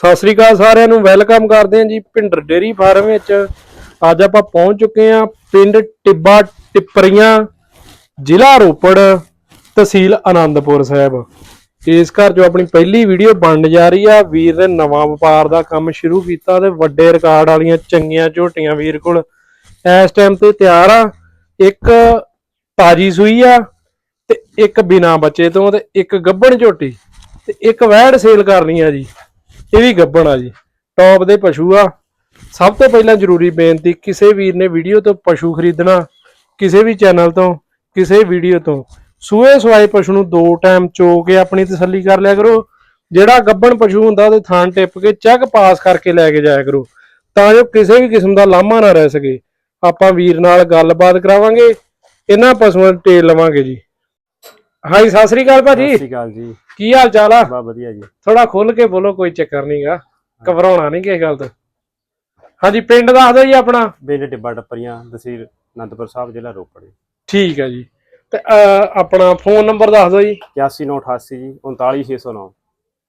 ਸਤਿ ਸ੍ਰੀ ਅਕਾਲ ਸਾਰਿਆਂ ਨੂੰ, ਵੈਲਕਮ ਕਰਦੇ ਹਾਂ ਜੀ ਭਿੰਡਰ ਡੇਰੀ ਫਾਰਮ ਵਿੱਚ। ਅੱਜ ਆਪਾਂ ਪਹੁੰਚ ਚੁੱਕੇ ਹਾਂ ਪਿੰਡ ਟਿੱਬਾ ਟਿੱਪਰੀਆਂ, ਜ਼ਿਲ੍ਹਾ ਰੋਪੜ, ਤਹਿਸੀਲ ਆਨੰਦਪੁਰ ਸਾਹਿਬ। ਇਸ ਘਰ ਜੋ ਆਪਣੀ ਪਹਿਲੀ ਵੀਡੀਓ ਬਣਨ ਜਾ ਰਹੀ ਆ। ਵੀਰ ਨੇ ਨਵਾਂ ਵਪਾਰ ਦਾ ਕੰਮ ਸ਼ੁਰੂ ਕੀਤਾ ਤੇ ਵੱਡੇ ਰਿਕਾਰਡ ਵਾਲੀਆਂ ਚੰਗੀਆਂ ਝੋਟੀਆਂ ਵੀਰ ਕੋਲ ਇਸ ਟਾਈਮ ਤੇ ਤਿਆਰ ਆ। ਇੱਕ ਤਾਜੀ ਸੂਈ ਆ ਤੇ ਇੱਕ ਬਿਨਾ ਬੱਚੇ ਤੋਂ ਤੇ ਇੱਕ ਗੱਭਣ ਝੋਟੀ ਤੇ ਇੱਕ ਵੈੜ ਸੇਲ ਕਰਨੀ ਆ ਜੀ। ਇਹ ਵੀ ਗੱਬਣ ਆ ਜੀ। ਟੌਪ ਦੇ ਪਸ਼ੂ ਆ। ਸਭ ਤੋਂ ਪਹਿਲਾਂ ਜ਼ਰੂਰੀ ਬੇਨਤੀ, ਕਿਸੇ ਵੀਰ ਨੇ ਵੀਡੀਓ ਤੋਂ ਪਸ਼ੂ ਖਰੀਦਣਾ, ਕਿਸੇ ਵੀ ਚੈਨਲ ਤੋਂ, ਕਿਸੇ ਵੀਡੀਓ ਤੋਂ, ਸੂਏ ਸਵਾਏ ਪਸ਼ੂ ਨੂੰ ਦੋ ਟਾਈਮ ਚੋ ਕੇ ਆਪਣੀ ਤਸੱਲੀ ਕਰ ਲਿਆ ਕਰੋ। ਜਿਹੜਾ ਗੱਬਣ ਪਸ਼ੂ ਹੁੰਦਾ, ਉਹਦੇ ਥਾਂ ਟਿੱਪ ਕੇ ਚੈੱਕ ਪਾਸ ਕਰਕੇ ਲੈ ਕੇ ਜਾਇਆ ਕਰੋ। ਤਾਂ ਜੋ ਕਿਸੇ ਵੀ ਕਿਸਮ ਦਾ ਲਾਮਾ ਨਾ ਰਹਿ ਸਕੇ। ਆਪਾਂ ਵੀਰ ਨਾਲ ਗੱਲਬਾਤ ਕਰਾਵਾਂਗੇ। ਇਹਨਾਂ ਪਸ਼ੂਆਂ ਦੀ ਟੇਲ ਲਵਾਂਗੇ ਜੀ। ਹਾਂਜੀ ਸਤਿ ਸ੍ਰੀ ਅਕਾਲ ਭਾਜੀ। ਸਤਿ ਸ਼੍ਰੀ ਅਕਾਲ ਜੀ। ਕੀ ਹਾਲ ਚਾਲ ਆ? ਬਾ ਵਧੀਆ ਜੀ। ਥੋੜਾ ਖੁੱਲ ਕੇ ਬੋਲੋ ਕੋਈ ਚੱਕਰ ਨਹੀਂਗਾ ਘਬਰਾਉਣਾ ਨਹੀਂ ਕਿਸੇ ਗੱਲ ਤੋਂ। ਹਾਂਜੀ ਪਿੰਡ ਦੱਸ ਦਿਓ ਜੀ ਆਪਣਾ। ਪਿੰਡ ਟਿੱਬਾ ਟੱਪਰੀਆਂ ਤਹਿਸੀਲ ਅਨੰਦਪੁਰ ਸਾਹਿਬ ਜ਼ਿਲ੍ਹਾ ਰੋਪੜ। ਜੀ ਠੀਕ ਹੈ ਜੀ। ਤੇ ਅਹ, ਆਪਣਾ ਫੋਨ ਨੰਬਰ ਦੱਸ ਦਿਓ ਜੀ। 8198 ਜੀ 39609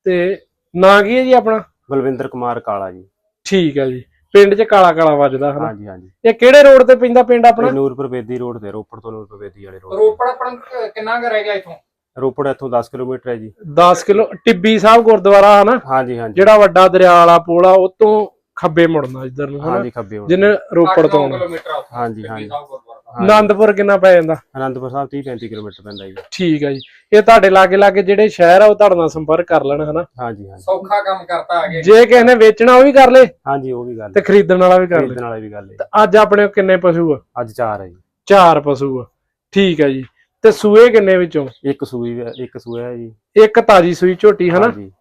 ਤੇ ਨਾਂ ਕੀ ਹੈ ਜੀ ਆਪਣਾ? ਬਲਵਿੰਦਰ ਕੁਮਾਰ ਕਾਲਾ ਜੀ। ਠੀਕ ਹੈ ਜੀ। ਪਿੰਡ 'ਚ ਕਾਲਾ ਕਾਲਾ ਵੱਜਦਾ ਹਨਾ। ਹਾਂਜੀ ਹਾਂਜੀ। ਇਹ ਕਿਹੜੇ ਰੋਡ ਤੇ ਪੈਂਦਾ ਪਿੰਡ ਆਪਣਾ? ਇਹ ਨੂਰਪੁਰ ਬੇਦੀ ਰੋਡ ਤੇ ਰੋਪੜ ਤੋਂ ਨੂਰਪੁਰ ਬੇਦੀ ਵਾਲੇ ਰੋਡ ਰੋਪੜ ਆਪਣਾ ਕ- ਕਿੰਨਾ ਕੁ ਰਹਿ ਗਿਆ ਇਥੋਂ? ਰੋਪੜ ਇੱਥੋਂ 10 ਕਿਲੋਮੀਟਰ ਹੈ ਜੀ। 10 ਕਿਲੋ ਟਿੱਬੀ ਸਾਹਿਬ ਗੁਰਦੁਆਰਾ ਹਨਾ? ਹਾਂਜੀ ਹਾਂਜੀ। ਜਿਹੜਾ ਵੱਡਾ ਦਰਿਆ ਵਾਲਾ ਪੁਲ ਆ ਉਹ ਤੋਂ ਖੱਬੇ ਮੁੜਨਾ ਇੱਧਰ ਨੂੰ ਹਨਾ। ਹਾਂਜੀ ਖੱਬੇ ਹੋਣ ਜਿਹਨੇ ਰੋਪੜ ਤੋਂ ਆਉਣਾ। ਕਿਲੋਮੀਟਰ ਆ ਉੱਥੋਂ, ਹਾਂਜੀ ਹਾਂਜੀ। ਸਾਹਿਬ ਗੁਰਦੁਆਰਾ। ਸਾਹਿਬ। ਆਨੰਦਪੁਰ ਕਿੰਨਾ ਪੈ ਜਾਂਦਾ? ਅਨੰਦਪੁਰ ਸਾਹਿਬ 30 35 ਕਿਲੋਮੀਟਰ ਪੈਂਦਾ ਜੀ। ਠੀਕ ਹੈ ਜੀ। ਇਹ ਤੁਹਾਡੇ ਲਾਗੇ ਲਾਗੇ ਜਿਹੜੇ ਸ਼ਹਿਰ ਆ ਉਹ ਤੁਹਾਡੇ ਨਾਲ ਸੰਪਰਕ ਕਰ ਲੈਣ ਹਨਾ? ਹਾਂਜੀ ਹਾਂਜੀ। ਸੌਖਾ ਕੰਮ ਕਰਤਾ ਆਗੇ ਜੇ ਕਿਸੇ ਨੇ ਵੇਚਣਾ ਉਹ ਵੀ ਕਰ ਲੇ। ਹਾਂਜੀ ਉਹ ਵੀ ਗੱਲ ਤੇ ਖਰੀਦਣ ਵਾਲਾ ਵੀ ਕਰ ਲੇ। ਖਰੀਦਣ ਵਾਲੇ ਵੀ ਗੱਲ ਹੈ ਤੇ ਅੱਜ ਆਪਣੇ ਕੋਲ ਕਿੰਨੇ ਪਸ਼ੂ ਆ? ਅੱਜ ਚਾਰ ਹੈ ਜੀ। ਚਾਰ ਪਸ਼ੂ ਆ। ਠੀਕ ਹੈ ਜੀ। ਤੇ ਸੂਏ ਕਿੰਨੇ ਵਿੱਚੋਂ? ਇੱਕ ਸੂਈ ਇੱਕ ਸੂਆ ਹੈ ਜੀ। ਇੱਕ ਤਾਜੀ ਸੂਈ ਝੋਟੀ ਹਨਾ? ਹਾਂਜੀ।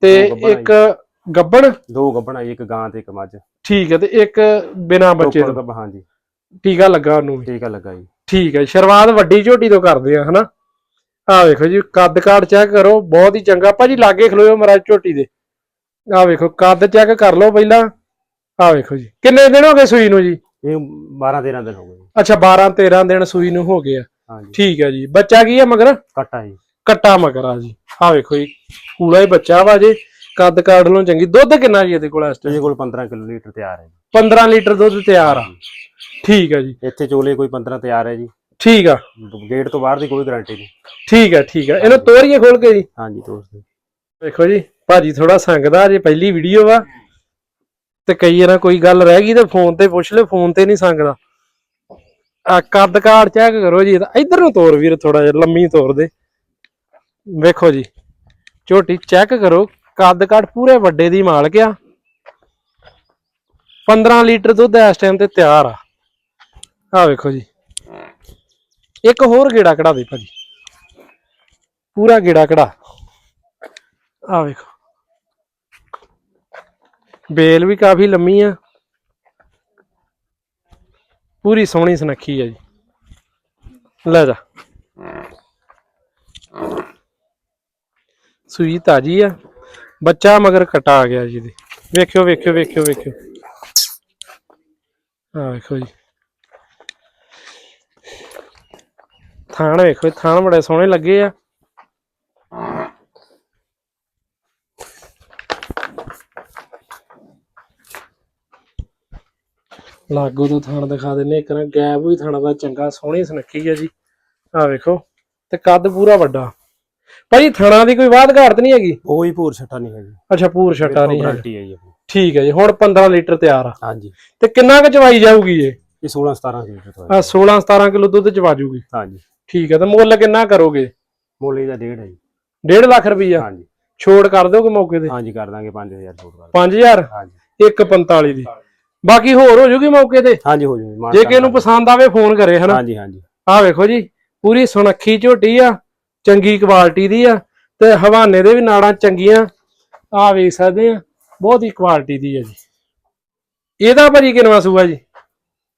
ਤੇ ਆ ਇੱਕ ਗੱਬਣ? ਦੋ ਗੱਭਣਾ ਜੀ ਇੱਕ ਗਾਂ ਤੇ ਇੱਕ ਮੱਝ। ਠੀਕ ਹੈ ਤੇ ਇੱਕ ਬਿਨਾ ਬੱਚੇ ਤੋਂ। ਹਾਂਜੀ। ਟੀਕਾ ਲੱਗਾ ਉਹਨੂੰ ਵੀ। ਟੀਕਾ ਲੱਗਾ ਜੀ। ਠੀਕ ਹੈ ਸ਼ੁਰੂਆਤ ਵੱਡੀ ਝੋਟੀ ਤੋਂ ਕਰਦੇ ਆ ਹਨਾ? ਆ ਵੇਖੋ ਜੀ ਕੱਦ ਕਾਠ ਚੈੱਕ ਕਰੋ ਬਹੁਤ ਹੀ ਚੰਗਾ। ਭਾਜੀ ਲਾਗੇ ਖਲੋਇਓ ਮਹਾਰਾਜ ਝੋਟੀ ਦੇ। ਆ ਵੇਖੋ ਕੱਦ ਚੈੱਕ ਕਰ ਲਓ ਪਹਿਲਾਂ। ਆ ਵੇਖੋ ਜੀ। ਕਿੰਨੇ ਦਿਨ ਹੋ ਗਏ ਸੂਈ ਨੂੰ ਜੀ? ਇਹ 12 13 ਦਿਨ ਹੋ ਗਏ। ਅੱਛਾ 12 13 ਦਿਨ ਸੂਈ ਨੂੰ ਹੋ ਗਏ ਆ ਹਾਂਜੀ ਠੀਕ ਹੈ ਜੀ। ਬੱਚਾ ਕੀ ਹੈ ਮਗਰ? ਕੱਟਾ ਜੀ। ਕੱਟਾ ਮਗਰ ਆ ਜੀ। ਆ ਵੇਖੋ ਜੀ। ਕੂਲਾ ਹੀ ਬੱਚਾ ਵਾ ਜੇ। ਕੱਦ ਕਾਠ ਨੂੰ ਚੰਗੀ। ਦੁੱਧ ਕਿੰਨਾ ਜੀ ਇਹਦੇ ਕੋਲ ਇਸ ਟਾਈਮ ਇਹਦੇ ਕੋਲ 15 ਕਿਲੋ ਲੀਟਰ ਤਿਆਰ ਹੈ 15 ਲੀਟਰ ਦੁੱਧ ਤਿਆਰ ਆ। ਠੀਕ ਹੈ ਜੀ। ਇੱਥੇ ਚੋਲੇ ਕੋਈ 15 ਤਿਆਰ ਹੈ ਜੀ। ਠੀਕ ਆ। ਗੇਟ ਤੋਂ ਬਾਹਰ ਦੀ ਕੋਈ ਗਾਰੰਟੀ ਨਹੀਂ। ਠੀਕ ਆ ਠੀਕ ਆ। ਇਹਨੂੰ ਤੋਰੀਏ ਖੋਲ ਕੇ ਜੀ। ਹਾਂਜੀ ਦੋਸਤ ਵੇਖੋ ਜੀ ਭਾਜੀ ਥੋੜਾ ਸੰਗਦਾ ਜੇ ਪਹਿਲੀ ਵੀਡੀਓ ਵਾ ਤੇ ਕਈ ਵਾਰ ਕੋਈ ਗੱਲ ਰਹਿ ਗਈ ਤੇ ਫੋਨ ਤੇ ਪੁੱਛ ਲੈ ਫੋਨ ਤੇ ਨਹੀਂ ਸੰਗਦਾ। ਆ ਕੱਦ ਕਾਠ ਚੈੱਕ ਕਰੋ ਜੀ ਇਧਰ ਨੂੰ ਤੋਰ ਵੀਰ ਥੋੜਾ ਜਿਹਾ ਲੰਮੀ ਤੋਰ ਦੇ। ਵੇਖੋ ਜੀ ਝੋਟੀ ਚੈੱਕ ਕਰੋ। ਕੱਦ ਕੱਟ ਪੂਰੇ ਵੱਡੇ ਦੀ ਮਾਲਕ ਆ। 15 ਲੀਟਰ ਦੁੱਧ ਇਸ ਟਾਈਮ ਤੇ ਤਿਆਰ ਆ। ਆ ਵੇਖੋ ਜੀ। ਇੱਕ ਹੋਰ ਗੇੜਾ ਕਢਾ ਦੇ ਭਾਜੀ। ਪੂਰਾ ਗੇੜਾ ਕਢਾ। ਆ ਵੇਖੋ। ਬੇਲ ਵੀ ਕਾਫੀ ਲੰਮੀ ਆ। ਪੂਰੀ ਸੋਹਣੀ ਸੁਨੱਖੀ ਆ ਜੀ। ਲੈ ਜਾ। ਸੂਈ ਤਾਜੀ ਆ। ਬੱਚਾ ਮਗਰ ਕਟਾ ਆ ਗਿਆ ਜੀ ਦੇ ਵੇਖਿਓ ਵੇਖਿਓ ਵੇਖਿਓ ਵੇਖਿਓ। ਆ ਵੇਖੋ ਜੀ। ਥਾਣ ਵੇਖੋ, ਥਾਣ ਬੜੇ ਸੋਹਣੇ ਲੱਗੇ ਆ। ਲਾਗੋ ਤੋਂ ਥਾਣ ਦਿਖਾ ਦਿੰਨੇ ਇੱਕ ਨਾ ਗੈਪ ਵੀ ਥਾਣਾ ਦਾ ਚੰਗਾ, ਸੋਹਣੀ ਸੁਨੱਖੀ ਆ ਜੀ। ਆ ਵੇਖੋ, ਤੇ ਕੱਦ ਪੂਰਾ ਵੱਡਾ। ਭਾਜੀ ਥਾਣਾ ਦੀ ਕੋਈ ਬਾਤ ਘਾਟ ਨਹੀਂ ਹੈਗੀ? ਕੋਈ ਭੂਰ ਛੱਟਾ ਨਹੀਂ ਹੈ ਜੀ ਅੱਛਾ ਪੂਰ ਛਟਾ ਨਹੀਂ ਹੈ ਗਾਰੰਟੀ ਹੈ ਜੀ ਆਪਣੀ। ਠੀਕ ਹੈ ਜੀ ਹੁਣ 15 ਲੀਟਰ ਤਿਆਰ ਆ। ਹਾਂਜੀ। ਤੇ ਕਿੰਨਾ ਕੁ ਚਵਾਈ ਜਾਊਗੀ ਇਹ? ਇਹ 16 17 ਲੀਟਰ ਤੋਂ ਆ ਹੈ 16 17 ਕਿਲੋ ਦੁੱਧ ਚਵਾ ਜੂਗੀ। ਹਾਂਜੀ। ਠੀਕ ਹੈ ਤੇ ਮੁੱਲ ਕਿੰਨਾ ਕਰੋਗੇ? ਮੋਲੇ ਦਾ ਡੇਢ ਹੈ ਜੀ। 1.5 ਲੱਖ ਰੁਪਈਆ? ਹਾਂਜੀ। ਛੋੜ ਕਰ ਦੋਗੇ ਮੌਕੇ ਤੇ? ਹਾਂਜੀ ਕਰ ਦਾਂਗੇ 5000 ਛੋਟ ਕਰ 5000 ਹਾਂਜੀ। 145 ਦੀ। ਬਾਕੀ ਹੋਰ ਹੋ ਜੂਗੀ ਮੌਕੇ ਤੇ? ਹਾਂਜੀ ਹੋ ਜੂਗੀ। ਜੇ ਕਿਸੇ ਨੂੰ ਪਸੰਦ ਆਵੇ ਫੋਨ ਕਰੇ ਹਨਾ? ਹਾਂਜੀ ਹਾਂਜੀ। ਆਹ ਵੇਖੋ ਜੀ ਪੂਰੀ ਸੁਨੱਖੀ ਝੋਟੀ ਆ। ਚੰਗੀ ਕੁਆਲਿਟੀ ਦੀ ਆ ਤੇ ਹਵਾਨੇ ਦੇ ਵੀ ਨਾੜਾਂ ਚੰਗੀਆਂ। ਆਹ ਵੇਖ ਸਕਦੇ ਆ ਬਹੁਤ ਹੀ ਕੁਆਲਿਟੀ ਦੀ ਆ ਜੀ। ਇਹਦਾ ਭਾਜੀ ਕਿਨਵਾ ਸੂਆ ਜੀ?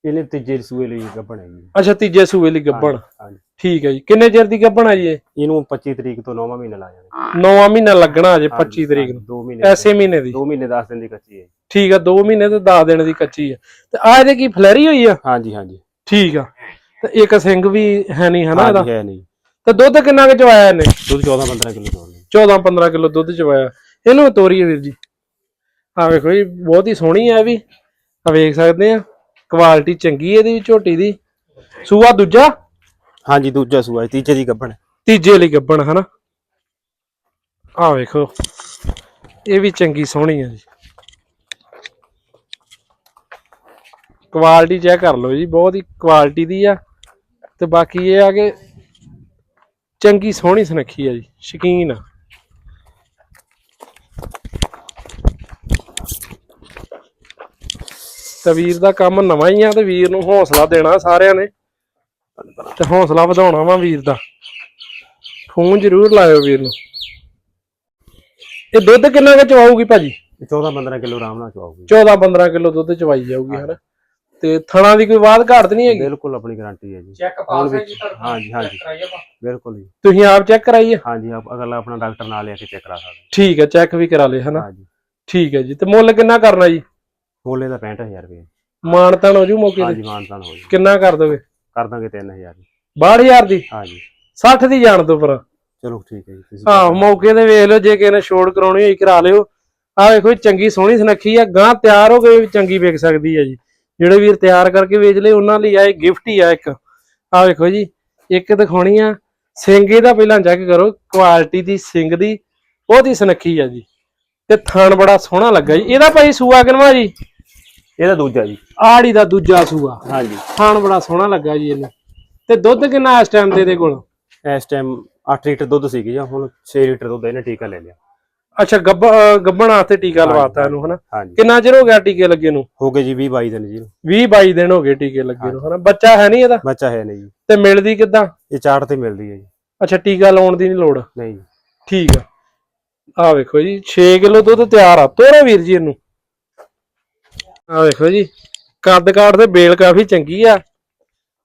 ਇਹਨੇ ਤੀਜੇ ਸੂਏ ਲਈ ਗੱਭਣ ਹੈ ਜੀ। ਅੱਛਾ ਤੀਜੇ ਸੂਏ ਲਈ ਗੱਬਣ ਹਾਂਜੀ ਠੀਕ ਹੈ ਜੀ। ਕਿੰਨੇ ਚਿਰ ਦੀ ਗੱਬਣ ਆ ਜੀ ਇਹ? ਇਹਨੂੰ 25 ਤਰੀਕ ਤੋਂ 9ਵਾਂ ਮਹੀਨਾ ਲਾ ਜਾਣਾ 9 ਮਹੀਨਾ ਲੱਗਣਾ ਅਜੇ 25 ਤਰੀਕ ਨੂੰ। 2 ਮਹੀਨੇ ਐਸੇ ਮਹੀਨੇ ਦੀ। 2 ਮਹੀਨੇ 10 ਦਿਨ ਦੀ ਕੱਚੀ ਹੈ। ਠੀਕ ਆ 2 ਮਹੀਨੇ ਤੇ 10 ਦਿਨ ਦੀ ਕੱਚੀ ਆ। ਤੇ ਆ ਇਹਦੇ ਕੀ ਫਲੈਰੀ ਹੋਈ ਆ? ਹਾਂਜੀ ਹਾਂਜੀ। ਠੀਕ ਆ। ਤੇ ਇੱਕ ਸਿੰਘ ਵੀ ਹੈ ਨਹੀਂ ਹਨਾ ਇਹਦਾ ਹਾਂਜੀ ਹੈ ਨਹੀਂ। ਤੇ ਦੁੱਧ ਕਿੰਨਾ ਕੁ ਚਵਾਇਆ ਇਹਨੇ? ਦੁੱਧ 14 15 ਕਿਲੋ ਦੋਗੇ 14 15 ਕਿਲੋ ਦੁੱਧ ਚਵਾਇਆ। ਇਹਨੂੰ ਤੋਰੀਏ ਵੀਰ ਜੀ। ਆ ਵੇਖੋ ਜੀ ਬਹੁਤ ਹੀ ਸੋਹਣੀ ਆ ਵੀ। ਆ ਵੇਖ ਸਕਦੇ ਆ ਕੁਆਲਿਟੀ ਚੰਗੀ ਇਹਦੀ ਵੀ ਝੋਟੀ ਦੀ। ਸੂਆ ਦੂਜਾ? ਹਾਂਜੀ ਦੂਜਾ ਸੂਆ ਜੀ, ਤੀਜੇ ਦੀ ਗੱਭਣ। ਤੀਜੇ ਲਈ ਗੱਬਣ ਹਨਾ? ਆ ਵੇਖੋ ਇਹ ਵੀ ਚੰਗੀ ਸੋਹਣੀ ਆ ਜੀ। ਕੁਆਲਿਟੀ ਚੈੱਕ ਕਰ ਲਓ ਜੀ ਬਹੁਤ ਹੀ ਕੁਆਲਿਟੀ ਦੀ ਆ। ਤੇ ਬਾਕੀ ਇਹ ਆ ਕਿ ਚੰਗੀ ਸੋਹਣੀ ਸੁਨੱਖੀ ਆ ਜੀ ਸ਼ਕੀਨ ਆ। ਤੇ ਵੀਰ ਦਾ ਕੰਮ ਨਵਾਂ ਹੀ ਆ ਤੇ ਵੀਰ ਨੂੰ ਹੌਸਲਾ ਦੇਣਾ ਸਾਰਿਆਂ ਨੇ। ਤੇ ਹੌਸਲਾ ਵਧਾਉਣਾ ਵਾ ਵੀਰ ਦਾ। ਫੋਨ ਜ਼ਰੂਰ ਲਾਇਓ ਵੀਰ ਨੂੰ। ਇਹ ਦੁੱਧ ਕਿੰਨਾ ਕੁ ਚਵਾਊਗੀ ਭਾਜੀ? 14 15 ਕਿਲੋ ਆਰਾਮ ਨਾਲ ਚਵਾਉਗੀ 14 15 ਕਿਲੋ ਦੁੱਧ ਚਵਾਈ ਜਾਊਗੀ ਹਨਾ? ਤੇ ਥਣਾ ਦੀ ਕੋਈ ਬਾਤ ਘਾਟ ਨਹੀਂ ਹੈਗੀ? ਬਿਲਕੁਲ ਆਪਣੀ ਗਾਰੰਟੀ ਹੈ ਜੀ। ਚੈੱਕ ਪਾਸ ਹੈ ਜੀ ਤੁਹਾਡਾ ਹਾਂਜੀ, ਹਾਂਜੀ। ਕਰਾਈਏ ਆਪਾਂ। ਬਿਲਕੁਲ ਜੀ। ਤੁਸੀਂ ਆਪ ਚੈੱਕ ਕਰਾਈ ਹੈ ਹਾਂਜੀ ਆਪ ਅਗਲਾ ਆਪਣਾ ਡਾਕਟਰ ਨਾਲ ਲਿਆ ਕੇ ਚੈੱਕ ਕਰਾ ਸਕਦਾ ਠੀਕ ਹੈ ਚੈੱਕ ਵੀ ਕਰਾ ਲਏ ਹਨਾ? ਹਾਂਜੀ। ਠੀਕ ਹੈ ਜੀ। ਤੇ ਮੁੱਲ ਕਿੰਨਾ ਕਰਨਾ ਜੀ? ਮੋਲੇ ਦਾ 65000 ਰੁਪਏ। ਮਾਨਤਾਨ ਹੋ ਜੂ ਮੌਕੇ ਤੇ? ਹਾਂਜੀ ਮਾਨਤਾਨ ਹੋ ਜੀ। ਕਿੰਨਾ ਕਰ ਦੋਗੇ? ਕਰ ਦਾਂਗੇ 3000 ਜੀ। 62000 ਦੀ? ਹਾਂਜੀ। 60 ਦੀ ਜਾਣ ਤੋਂ ਪਰ। ਚਲੋ ਠੀਕ ਹੈ ਜੀ ਤੁਸੀਂ ਹਾਂ ਮੌਕੇ ਤੇ ਵੇਖ ਲਓ ਜੇ ਕਿਸੇ ਨੇ ਛੋੜ ਕਰਾਉਣੀ ਹੋਈ ਕਰਾ ਲਿਓ। ਆ ਵੇਖੋ ਚੰਗੀ ਸੋਹਣੀ ਸੁਨੱਖੀ ਆ ਗਾਂ ਤਿਆਰ ਹੋ ਕੇ ਵੀ ਚੰਗੀ ਵਿਕ ਸਕਦੀ ਹੈ ਜੀ। ਜਿਹੜੇ ਵੀਰ ਤਿਆਰ ਕਰਕੇ ਵੇਚ ਲਏ ਉਹਨਾਂ ਲਈ ਆ ਇਹ ਗਿਫਟ ਹੀ ਆ ਇੱਕ। ਆ ਵੇਖੋ ਜੀ ਇੱਕ ਦਿਖਾਉਣੀ ਆ। ਸਿੰਘ ਇਹਦਾ ਪਹਿਲਾਂ ਚੈੱਕ ਕਰੋ ਕੁਆਲਿਟੀ ਦੀ ਸਿੰਘ ਦੀ ਉਹਦੀ ਸੁਨੱਖੀ ਆ ਜੀ। ਤੇ ਥਣ ਬੜਾ ਸੋਹਣਾ ਲੱਗਾ ਜੀ। ਇਹਦਾ ਭਾਈ ਸੂਆ ਕਿਨਵਾ ਜੀ? ਇਹਦਾ ਦੂਜਾ ਜੀ। ਆੜੀ ਦਾ ਦੂਜਾ ਸੂਆ। ਹਾਂਜੀ। ਥਣ ਬੜਾ ਸੋਹਣਾ ਲੱਗਾ ਜੀ ਇਹਨੂੰ। ਤੇ ਦੁੱਧ ਕਿੰਨਾ ਇਸ ਟਾਈਮ ਦੇ ਦੇ ਕੋਲ? ਇਸ ਟਾਈਮ 8 ਲੀਟਰ ਦੁੱਧ ਸੀਗੀ ਜਾਂ ਹੁਣ 6 ਲੀਟਰ ਦੁੱਧ ਇਹਨੇ ਟੀਕਾ ਲੈ ਲਿਆ। ਅੱਛਾ ਗੱਬ ਗੱਭਣ ਵਾਸਤੇ ਟੀਕਾ ਲਵਾਤਾ ਇਹਨੂੰ ਹਨਾ? ਹਾਂਜੀ। ਕਿੰਨਾ ਚਿਰ ਹੋ ਗਿਆ ਟੀਕੇ ਲੱਗੇ ਨੂੰ? ਹੋ ਗਏ ਜੀ 20 22 ਦਿਨ ਜੀ। 20 22 ਦਿਨ ਹੋ ਗਏ ਟੀਕੇ ਲੱਗੇ ਨੂੰ ਹਨਾ? ਬੱਚਾ ਹੈ ਨਹੀਂ ਇਹਦਾ? ਬੱਚਾ ਹੈ ਨਹੀਂ ਜੀ। ਤੇ ਮਿਲਦੀ ਕਿੱਦਾਂ? ਇਹ ਚਾਰ ਤੇ ਮਿਲਦੀ ਹੈ ਜੀ। ਅੱਛਾ ਟੀਕਾ ਲਾਉਣ ਦੀ ਨਹੀਂ ਲੋੜ? ਨਹੀਂ ਜੀ। ਠੀਕ ਆ। ਆ ਵੇਖੋ ਜੀ 6 ਕਿਲੋ ਦੁੱਧ ਤਿਆਰ ਆ। ਤੋਰੋ ਵੀਰ ਜੀ ਇਹਨੂੰ। ਆ ਵੇਖੋ ਜੀ ਕੱਦ ਕਾਠ ਤੇ ਬੇਲ ਕਾਫੀ ਚੰਗੀ ਆ।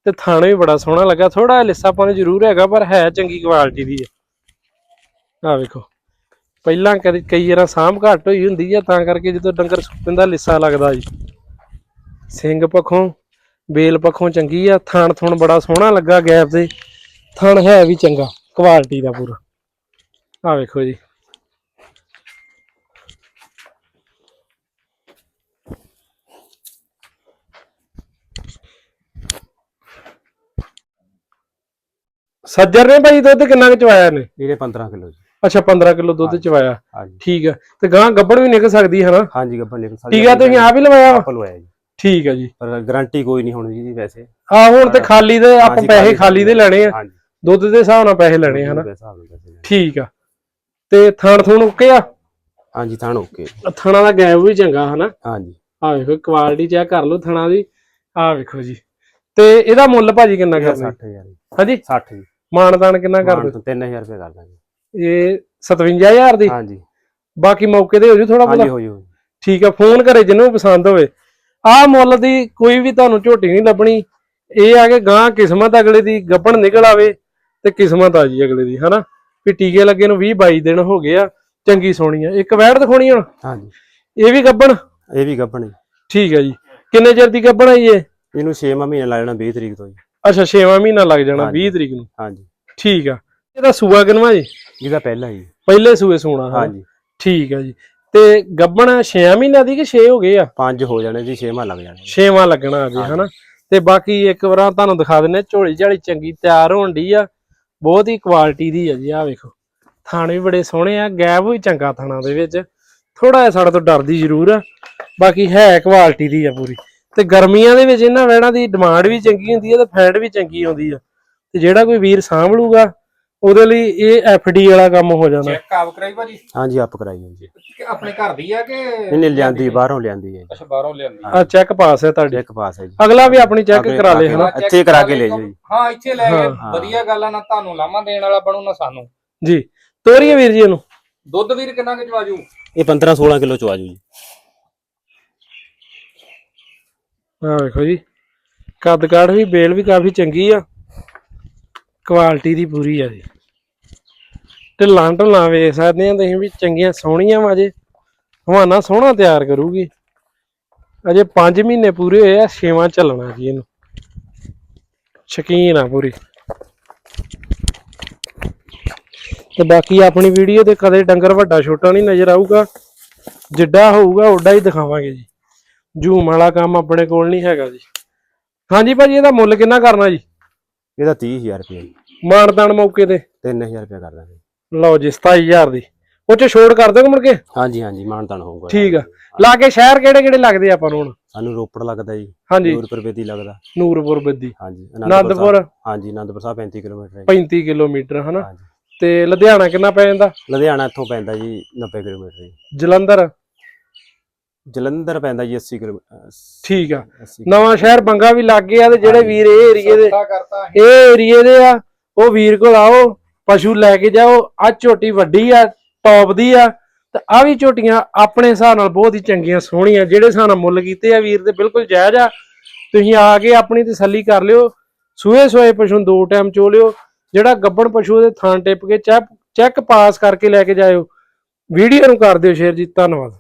ਤੇ ਥਾਣੇ ਵੀ ਬੜਾ ਸੋਹਣਾ ਲੱਗਾ। ਥੋੜਾ ਲਿੱਸਾਪਨ ਜ਼ਰੂਰ ਹੈਗਾ ਪਰ ਹੈ ਚੰਗੀ ਕੁਆਲਿਟੀ ਦੀ ਆ। ਆ ਵੇਖੋ। ਪਹਿਲਾਂ ਕਦੇ ਕਈ ਵਾਰ ਸਾਂਭ ਘੱਟ ਹੋਈ ਹੁੰਦੀ ਆ, ਤਾਂ ਕਰਕੇ ਜਦੋਂ ਡੰਗਰ ਸੁੱਪਿੰਦਾ ਲਿੱਸਾ ਲੱਗਦਾ ਜੀ। ਸਿੰਘ ਪੱਖੋਂ ਬੇਲ ਪੱਖੋਂ ਚੰਗੀ ਆ, ਥਣ ਥੁਣ ਬੜਾ ਸੋਹਣਾ ਲੱਗਾ ਗੈਪ ਦੇ ਥਣ ਹੈ ਵੀ ਚੰਗਾ ਕੁਆਲਿਟੀ ਦਾ ਪੂਰਾ। ਆ ਵੇਖੋ ਜੀ। ਸੱਜਰ ਨੇ ਭਾਈ ਦੁੱਧ ਕਿੰਨਾ ਕੁ ਚਵਾਇਆ ਨੇ ਇਹਦੇ 15 ਕਿਲੋ ਜੀ। ਅੱਛਾ 15 ਕਿਲੋ ਦੁੱਧ ਚਵਾਇਆ। ਹਾਂਜੀ। ਠੀਕ ਹੈ ਤੇ ਗਾਂ ਗੱਬੜ ਵੀ ਨਿਕਲ ਸਕਦੀ ਹੈ ਨਾ? ਹਾਂਜੀ ਗੱਬਨ ਨਿਕਲ ਸਕਦੀ ਠੀਕ ਹੈ। ਤੁਸੀਂ ਆਪ ਹੀ ਲਵਾਇਆ? ਆਪ ਲਵਾਇਆ ਜੀ। ਠੀਕ ਹੈ ਜੀ। ਪਰ ਗਾਰੰਟੀ ਕੋਈ ਨਹੀਂ ਹੋਣੀ ਜੀ ਵੈਸੇ। ਆ ਹੁਣ ਤੇ ਖਾਲੀ ਦੇ ਆਪਾਂ ਪੈਸੇ ਖਾਲੀ ਦੇ ਲੈਣੇ ਆ। ਦੁੱਧ ਦੇ ਹਿਸਾਬ ਨਾਲ ਪੈਸੇ ਲੈਣੇ ਹਨਾ। ਠੀਕ ਆ। ਤੇ ਥਣ ਥੁਣ ਓਕੇ ਆ? ਹਾਂਜੀ ਥਾਣ ਓਕੇ। ਥਣਾ ਦਾ ਗੈਪ ਵੀ ਚੰਗਾ ਹਨਾ? ਹਾਂਜੀ। ਆ ਵੇਖੋ ਕੁਆਲਿਟੀ ਚੈੱਕ ਕਰ ਲਓ ਥਣਾ ਦੀ। ਆ ਵੇਖੋ ਜੀ। ਤੇ ਇਹਦਾ ਮੁੱਲ ਭਾਜੀ ਕਿੰਨਾ ਕਰਨਾ 60000 ਜੀ। ਹਾਂਜੀ? 60 ਜੀ। ਮਾਨਦਾਨ ਕਿੰਨਾ ਕਰ ਮਾਨ ਦੋ ਤੋਂ 3000 ਰੁਪਏ ਕਰ ਦਾਂਗੇ। ਇਹ 57000 ਦੀ? ਹਾਂਜੀ। ਬਾਕੀ ਮੌਕੇ ਤੇ ਹੋ ਜੂ ਥੋੜਾ ਹਾਂਜੀ ਬਹੁਤਾ? ਹੋ ਜੀ ਜੀ। ਠੀਕ ਆ ਫੋਨ ਕਰੇ ਜਿਹਨੂੰ ਪਸੰਦ ਹੋਵੇ। ਆਹ ਮੁੱਲ ਦੀ ਕੋਈ ਵੀ ਤੁਹਾਨੂੰ ਝੋਟੀ ਨਹੀਂ ਲੱਭਣੀ। ਇਹ ਆ ਕਿ ਗਾਂ ਕਿਸਮਤ ਅਗਲੇ ਦੀ ਗੱਬਣ ਨਿਕਲ ਆਵੇ ਤੇ ਕਿਸਮਤ ਆ ਜੀ ਅਗਲੇ ਦੀ ਹਨਾ? ਵੀ ਟੀਕੇ ਲੱਗੇ ਨੂੰ 20 22 ਦਿਨ ਹੋ ਗਏ ਆ ਚੰਗੀ ਸੋਹਣੀ ਆ। ਇੱਕ ਵੈੜ ਦਿਖਾਉਣੀ ਹੁਣ? ਹਾਂਜੀ। ਇਹ ਵੀ ਗੱਬਣ ਇਹ ਵੀ ਗੱਬਣ ਜੀ। ਠੀਕ ਹੈ ਜੀ। ਕਿੰਨੇ ਚਿਰ ਦੀ ਗੱਬਣ ਆਈ ਇਹ? ਇਹਨੂੰ 6 ਮਹੀਨੇ ਲੱਗ ਜਾਣਾ 20 ਤਰੀਕ ਤੋਂ ਜੀ। ਅੱਛਾ 6ਵਾਂ ਮਹੀਨਾ ਲੱਗ ਜਾਣਾ ਹਾਂਜੀ। 20 ਤਰੀਕ ਨੂੰ। ਹਾਂਜੀ। ਠੀਕ ਆ। ਇਹਦਾ ਸੂਆ ਕਿਨਵਾ ਜੀ? ਇਹਦਾ ਪਹਿਲਾ ਜੀ। ਪਹਿਲੇ ਸੂਏ ਸੂਣਾ ਹਾਂ। ਹਾਂਜੀ। ਠੀਕ ਆ ਜੀ। ਤੇ ਗੱਬਣ 6 ਮਹੀਨਿਆਂ ਦੀ ਕਿ 6 ਹੋ ਗਏ ਆ? ਪੰਜ ਹੋ ਜਾਣੇ ਜੀ 6 ਮਾ ਲੱਗ ਜਾਣੇ 6ਵਾਂ ਲੱਗਣਾ ਅਜੇ ਹਨਾ। ਤੇ ਬਾਕੀ ਇੱਕ ਵਾਰ ਤੁਹਾਨੂੰ ਦਿਖਾ ਦਿੰਨੇ ਝੋਲੀ ਝਾਲੀ ਚੰਗੀ ਤਿਆਰ ਹੋਣ ਦੀ ਆ। ਬਹੁਤ ਹੀ ਕੁਆਲਿਟੀ ਦੀ ਆ ਜੀ ਆ ਵੇਖੋ। ਥਾਣ ਵੀ ਬੜੇ ਸੋਹਣੇ ਆ ਗੈਪ ਵੀ ਚੰਗਾ ਥਾਣਾ ਦੇ ਵਿੱਚ। ਥੋੜਾ ਜਿਹਾ ਸਾਡੇ ਤੋਂ ਡਰਦੀ ਜ਼ਰੂਰ ਆ। ਬਾਕੀ ਹੈ ਕੁਆਲਿਟੀ ਦੀ ਆ ਪੂਰੀ। ਤੇ ਗਰਮੀਆਂ ਦੇ ਵਿੱਚ ਇਹਨਾਂ ਵੈੜਾਂ ਦੀ ਡਿਮਾਂਡ ਵੀ ਚੰਗੀ ਹੁੰਦੀ ਆ ਤੇ ਫੈਟ ਵੀ ਚੰਗੀ ਆਉਂਦੀ ਆ। ਤੇ ਜਿਹੜਾ ਕੋਈ ਵੀਰ ਸਾਂਭ ਲੂਗਾ ਉਹਦੇ ਲਈ ਇਹ ਐਫਡੀ ਵਾਲਾ ਕੰਮ ਹੋ ਜਾਣਾ ਚੈੱਕ ਆਪ ਕਰਾਈ ਭਾਜੀ? ਹਾਂਜੀ ਆਪ ਕਰਾਈ ਹੋਈ ਜੀ। ਕਿ ਆਪਣੇ ਘਰ ਦੀ ਆ ਕਿ ਇਹਨੇ ਲਿਆਂਦੀ ਬਾਹਰੋਂ ਲਿਆਂਦੀ ਹੈ ਜੀ। ਅੱਛਾ ਬਾਹਰੋਂ ਲਿਆਂਦੀ ਆ ਚੈੱਕ ਪਾਸ ਹੈ ਤੁਹਾਡੇ। ਇੱਕ ਪਾਸ ਹੈ ਜੀ। ਅਗਲਾ ਵੀ ਆਪਣੀ ਚੈੱਕ ਆਪਣੇ ਕਰਾ ਲੇ ਹਨਾ? ਇੱਥੇ ਕਰਾ ਕੇ ਲੈ ਜਾਓ ਜੀ। ਹਾਂ ਇੱਥੇ ਲੈ ਗਏ ਹਾਂ। ਵਧੀਆ ਗੱਲ ਆ ਨਾ ਤੁਹਾਨੂੰ ਲਾਮਾ ਦੇਣ ਵਾਲਾ ਬਣੂ ਨਾ ਸਾਨੂੰ। ਜੀ। ਤੋਰੀਏ ਵੀਰ ਜੀ ਇਹਨੂੰ। ਦੁੱਧ ਵੀਰ ਕਿੰਨਾ ਕੁ ਚਵਾਜੂ? ਇਹ 15 16 ਕਿਲੋ ਚ ਜੀ। ਆ ਵੇਖੋ ਜੀ। ਕੱਦ ਕਾਠ ਵੀ ਬੇਲ ਵੀ ਕਾਫੀ ਚੰਗੀ ਆ। ਕੁਆਲਿਟੀ ਦੀ ਪੂਰੀ ਆ ਜੀ। ਢਿੱਲਾਂ ਢੁੱਲਾਂ ਵੇਖ ਸਕਦੇ ਆ ਤੁਸੀਂ ਵੀ ਚੰਗੀਆਂ ਸੋਹਣੀਆਂ ਵਾ ਜੇ। ਹਵਾਨਾ ਸੋਹਣਾ ਤਿਆਰ ਕਰੂਗੀ। ਅਜੇ 5 ਮਹੀਨੇ ਪੂਰੇ ਹੋਏ ਆ, ਛੇਵਾਂ ਚੱਲਣਾ ਜੀ ਇਹਨੂੰ। ਸ਼ਕੀਨ ਆ ਪੂਰੀ। ਤੇ ਬਾਕੀ ਆਪਣੀ ਵੀਡੀਓ ਤੇ ਕਦੇ ਡੰਗਰ ਵੱਡਾ ਛੋਟਾ ਨਹੀਂ ਨਜ਼ਰ ਆਊਗਾ। ਜਿੱਡਾ ਹੋਊਗਾ, ਓਡਾ ਹੀ ਦਿਖਾਵਾਂਗੇ ਜੀ। ਜੂਮ ਵਾਲਾ ਕੰਮ ਆਪਣੇ ਕੋਲ ਨਹੀਂ ਹੈਗਾ ਜੀ। ਹਾਂਜੀ ਭਾਜੀ, ਇਹਦਾ ਮੁੱਲ ਕਿੰਨਾ ਕਰਨਾ ਜੀ? ਇਹਦਾ 30000 ਰੁਪਏ ਮਾਨਦਾਨ ਮੌਕੇ ਤੇ? 3000 ਰੁਪਏ ਕਰ ਦਾਂਗੇ ਲਓ ਜੀ 27000 ਦੀ। ਉਹ ਚ ਛੋੜ ਕਰ ਦੋਗੇ ਮੁੜ ਕੇ? ਹਾਂਜੀ ਹਾਂਜੀ ਮਾਨਤਾਨ ਹੋਊਗਾ। ਠੀਕ ਆ। ਲਾਗੇ ਸ਼ਹਿਰ ਕਿਹੜੇ ਕਿਹੜੇ ਲੱਗਦੇ ਆਪਾਂ ਨੂੰ ਹੁਣ? ਸਾਨੂੰ ਰੋਪੜ ਲੱਗਦਾ ਜੀ ਹਾਂਜੀ। ਨੂਰਪੁਰ ਬੇਦੀ ਲੱਗਦਾ। ਨੂਰਪੁਰ ਬੱਦੀ। ਹਾਂਜੀ ਆਨੰਦਪੁਰ ਹਾਂਜੀ ਆਨੰਦਪੁਰ ਸਾਹਿਬ 35 ਕਿਲੋਮੀਟਰ ਹੈ ਜੀ। 35 ਕਿਲੋਮੀਟਰ ਹਨਾ? ਤੇ ਲੁਧਿਆਣਾ ਕਿੰਨਾ ਪੈ ਜਾਂਦਾ? ਲੁਧਿਆਣਾ ਇੱਥੋਂ ਪੈਂਦਾ ਜੀ 90 ਕਿਲੋਮੀਟਰ ਜੀ। ਜਲੰਧਰ? ਜਲੰਧਰ ਪੈਂਦਾ ਜੀ 80 ਕਿਲੋਮੀਟਰ ਠੀਕ ਆ। 80 ਨਵਾਂ ਸ਼ਹਿਰ ਬੰਗਾ ਵੀ ਲੱਗੇ ਆ ਤੇ ਜਿਹੜੇ ਵੀਰ ਇਹ ਏਰੀਏ ਦੇ ਇਹ ਏਰੀਏ ਦੇ ਆ ਉਹ ਵੀਰ ਕੋਲ ਆਓ ਪਸ਼ੂ ਲੈ ਕੇ ਜਾਓ ਆ ਝੋਟੀ ਵੱਡੀ ਆ ਟੌਪ ਦੀ ਆ ਤੇ ਆ ਵੀ ਝੋਟੀਆਂ ਆਪਣੇ ਹਿਸਾਬ ਨਾਲ ਬਹੁਤ ਹੀ ਚੰਗੀਆਂ ਸੋਹਣੀਆਂ ਜਿਹੜੇ ਨਾਲ ਮੁੱਲ ਕੀਤੇ ਆ ਵੀਰ ਦੇ ਬਿਲਕੁਲ ਜਾਇਜ਼ ਆ। ਤੁਸੀਂ ਆ ਕੇ ਆਪਣੀ ਤਸੱਲੀ ਕਰ ਲਿਓ ਸੂਏ ਸੂਏ ਪਸ਼ੂ ਨੂੰ ਦੋ ਟਾਈਮ ਚੋ ਲਿਓ ਜਿਹੜਾ ਗੱਬਣ ਪਸ਼ੂ ਦੇ ਥਾਂ ਟਿੱਪ ਕੇ ਚੈੱਕ ਚੈੱਕ ਪਾਸ ਕਰਕੇ ਲੈ ਕੇ ਜਾਇਓ। ਵੀਡੀਓ ਨੂੰ ਕਰ ਦਿਓ ਸ਼ੇਅਰ ਜੀ ਧੰਨਵਾਦ।